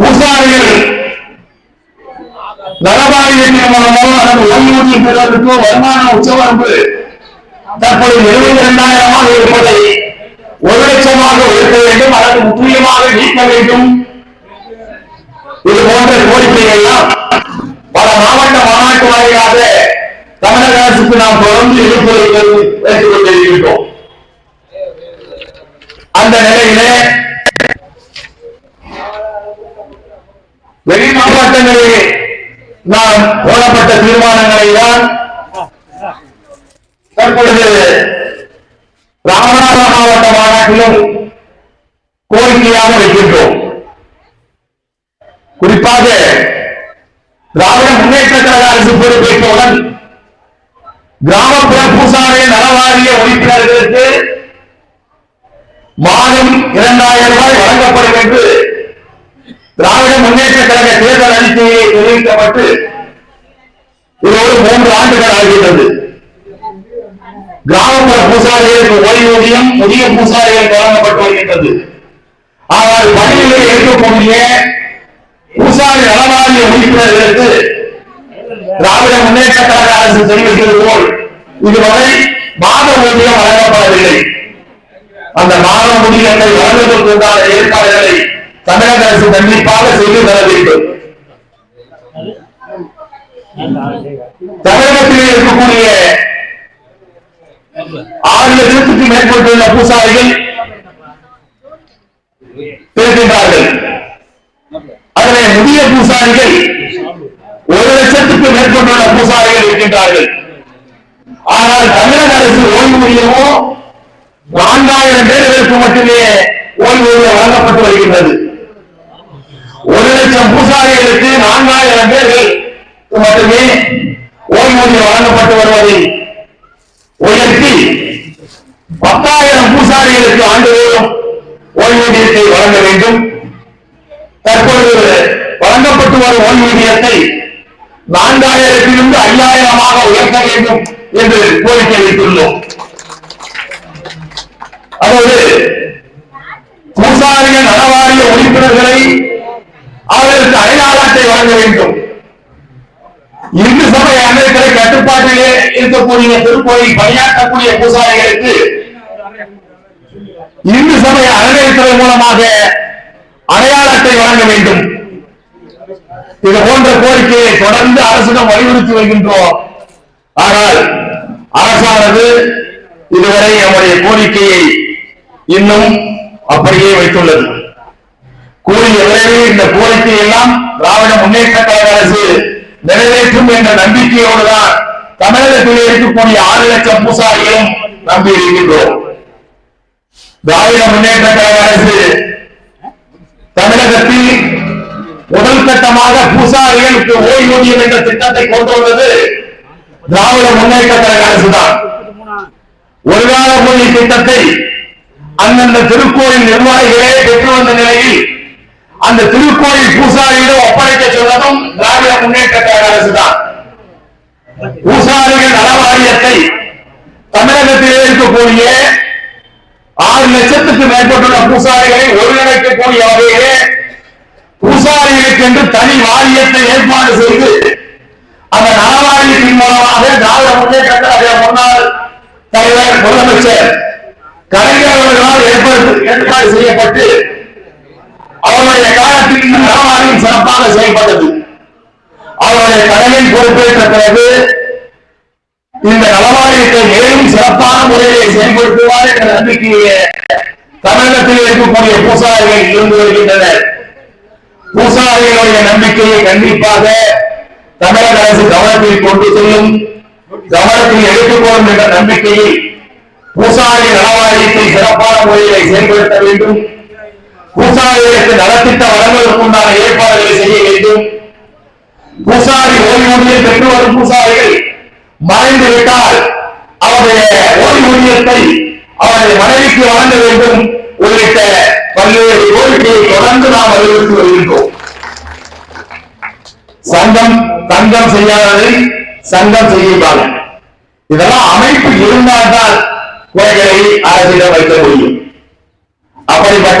பூசாரிகள் மூலமோ அல்லது வருமான உச்சவரம்பு தற்போது எழுபத்தி இரண்டாயிரமாக இருப்பதை ஒரு லட்சமாக உயர்த்த வேண்டும் அல்லது முற்றிலுமாக நீக்க வேண்டும். இது போன்ற கோரிக்கைகள் எல்லாம் பல மாவட்ட மாநாட்டு வாரியாக தமிழக அரசுக்கு நாம் தொடர்ந்து எழுப்புவதை கொண்டிருக்கின்றோம். அந்த நிலையிலே வெளி மாவட்டங்களிலே நாம் போடப்பட்ட தீர்மானங்களை தான் தற்பொழுது ராமநாதபுரம் மாவட்ட மாநாட்டிலும் கோரிக்கையாக வைக்கின்றோம். குறிப்பாக திராவிட முன்னேற்ற கழக அரசு பொறுப்பேற்றவுடன் கிராமப்புற பூசாரிய நலவாரிய உறுப்பினர்களுக்கு மாதம் இரண்டாயிரம் ரூபாய் வழங்கப்படும் என்று திராவிட முன்னேற்ற கழக தேர்தல் அறிக்கையை தெரிவிக்கப்பட்டு இதோடு மூன்று ஆண்டுகள் ஆகிறது கிராமப்புற பூசாரிகளுக்கு ஓய்வூதியம் புதிய பூசாரிகள் வழங்கப்பட்டு வருகின்றது. ஆனால் பணியிலே இருக்கக்கூடிய பூசாரி நலவாரிய உறுப்பினர்களுக்கு திராவிட முன்னேற்ற கழக அரசு தெரிவித்தது போல் இதுவரை மாத ஊதியம் வழங்கப்படவில்லை. அந்த மாத ஊதியத்தை வழங்குவதற்கு உண்டான தமிழக அரசு கண்டிப்பாக செய்து தர வேண்டும். தமிழகத்திலே இருக்கக்கூடிய ஆறு லட்சத்துக்கு மேற்பட்டுள்ள பூசாரிகள் இருக்கின்றார்கள் அதிலே முதிய பூசாரிகள் ஒரு லட்சத்துக்கு மேற்பட்டுள்ள பூசாரிகள் இருக்கின்றார்கள். ஆனால் தமிழக அரசு ஓய்வூதியமோ நான்காயிரம் பேர்களுக்கு மட்டுமே ஓய்வூதியம் வழங்கப்பட்டு வருகின்றது. லட்சம் பூசாரிகளுக்கு நான்காயிரம் பேர்கள் மட்டுமே ஓய்வூதியம் வழங்கப்பட்டு வருவதை உயர்த்தி பத்தாயிரம் பூசாரிகளுக்கு ஆண்டுதோறும் ஓய்வூதியத்தை வழங்க வேண்டும். தற்பொழுது வழங்கப்பட்டு வரும் ஓய்வூதியத்தை நான்காயிரத்திலிருந்து ஐயாயிரமாக உயர்த்த வேண்டும் என்று கோரிக்கை வைத்துள்ளோம். அதாவது பூசாரிய நலவாரிய உறுப்பினர்களை அவர்களுக்கு அடையாள அட்டை வழங்க வேண்டும். இந்து சபை அமைப்புகளை கட்டுப்பாட்டிலே இருக்கக்கூடிய திருக்கோயில் பணியாற்றக்கூடிய பூசாரிகளுக்கு இந்து சபை அறநிலைத்துறை மூலமாக அடையாள அட்டை வழங்க வேண்டும். இது போன்ற கோரிக்கையை தொடர்ந்து அரசிடம் வலியுறுத்தி வருகின்றோம். ஆனால் அரசானது இதுவரை நம்முடைய கோரிக்கையை இன்னும் அப்படியே வைத்துள்ளது. கூறிய விரைவில் இந்த கோரிக்கை எல்லாம் திராவிட முன்னேற்ற கழக அரசு நிறைவேற்றும் என்ற நம்பிக்கையோடு தான் தமிழகத்தில் இருக்கக்கூடிய ஆறு லட்சம் பூசாரிகளும் நம்பி இருக்கின்றோம். திராவிட முன்னேற்ற கழக அரசு தமிழகத்தில் முதல் கட்டமாக பூசாரிகளுக்கு ஓய்வூதியம் என்ற திட்டத்தை கொண்டு வந்தது திராவிட முன்னேற்ற கழக அரசுதான். ஒரு கால மொழி திட்டத்தை அந்தந்த திருக்கோயில் நிர்வாகிகளே பெற்று வந்த நிலையில் அந்த திருக்கோயில் பூசாரியிடம் ஒப்படைக்க சொன்னதும் திராவிட முன்னேற்ற கழக அரசுதான். பூசாரிகள் நல வாரியத்தை தமிழகத்தில் இருக்கக்கூடிய ஆறு லட்சத்துக்கு மேற்பட்டுள்ள பூசாரிகளை ஒருங்கிணைக்கக்கூடிய வகையிலே பூசாரிகளுக்கு என்று தனி வாரியத்தை ஏற்பாடு செய்து அந்த நலவாரியத்தின் மூலமாக திராவிட முன்னேற்ற கழக முன்னாள் தலைவர் முதலமைச்சர் கலைஞர் அவர்களால் ஏற்பாடு ஏற்பாடு செய்யப்பட்டு அவருடைய காலத்தில் இந்த நலவாரியம் சிறப்பாக செயல்பட்டது. அவருடைய கடமை பொறுப்பேற்ற பிறகு இந்த நலவாரியத்தை மேலும் சிறப்பான முறையிலே செயல்படுத்துவார் என்ற நம்பிக்கையை தமிழகத்தில் இருக்கக்கூடிய பூசாரிகள் இருந்து வருகின்றனர். பூசாரிகளுடைய நம்பிக்கையை கண்டிப்பாக தமிழக அரசு கவனத்தில் கொண்டு செல்லும் கவனத்தில் எடுத்துக்கொள்ளும் என்ற நம்பிக்கையில் பூசாரி நலவாரியத்தை சிறப்பான முறையிலே செயல்படுத்த வேண்டும். பூசாரிகளுக்கு நலத்திட்ட வழங்குவதற்குண்டான ஏற்பாடுகளை செய்ய வேண்டும். பூசாரி ஓய்வூதியம் பெற்று வரும் பூசாரிகள் மறைந்து விட்டால் அவருடைய ஓய்வூதியத்தை அவருடைய மனைவிக்கு வழங்க வேண்டும். உள்ளிட்ட பல்வேறு கோரிக்கையை தொடர்ந்து நாம் வலியுறுத்தி வருகின்றோம். சங்கம் தங்கம் செய்யாததை சங்கம் செய்யுங்கள் இதெல்லாம் அமைப்பு இருந்தால்தான் குறைகளை அரசிடம் வைக்க முடியும். அப்படிப்பட்ட